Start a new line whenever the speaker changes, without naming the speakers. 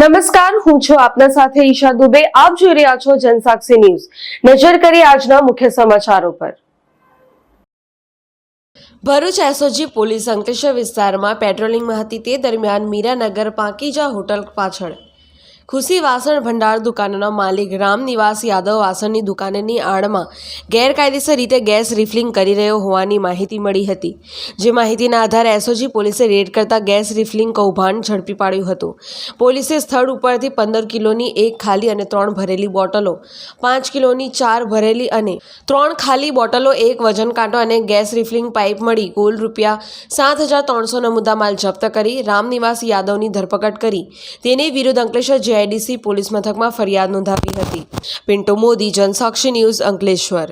નમસ્કાર, હું છું આપના સાથે ઈશા દુબે. આપ જોઈ રહ્યા છો જનસાક્ષી ન્યૂઝ. નજર કરી આજના મુખ્ય સમાચારો પર. ભરૂચ એસઓજી પોલીસ અંકલેશ્વર વિસ્તારમાં પેટ્રોલિંગમાં હતી. તે દરમિયાન મીરાનગર પાંકીજા હોટલ પાછળ ખુશી વાસણ ભંડાર દુકાનના માલિક રામ નિવાસ યાદવ વાસણની દુકાનની આડમાં ગેરકાયદેસર રીતે ગેસ રિફિલિંગ કરી રહ્યો હોવાની માહિતી મળી હતી. જે માહિતીના આધારે એસઓજી પોલીસે રેડ કરતા ગેસ રિફિલિંગ કૌભાંડ ઝડપી પાડ્યું હતું. પોલીસે સ્થળ ઉપરથી પંદર કિલોની એક ખાલી અને ત્રણ ભરેલી બોટલો, પાંચ કિલોની ચાર ભરેલી અને ત્રણ ખાલી બોટલો, એક વજન કાંટો અને ગેસ રિફિલિંગ પાઇપ મળી કુલ રૂપિયા સાત હજાર ત્રણસોનો મુદ્દામાલ જપ્ત કરી રામનિવાસ યાદવની ધરપકડ કરી. તેની વિરુદ્ધ અંકલેશ્વર જેઆઈડીસી પોલીસ મથકમાં ફરિયાદ નોંધાવી હતી. પિન્ટુ મોદી જનસાક્ષી ન્યૂઝ અંકલેશ્વર.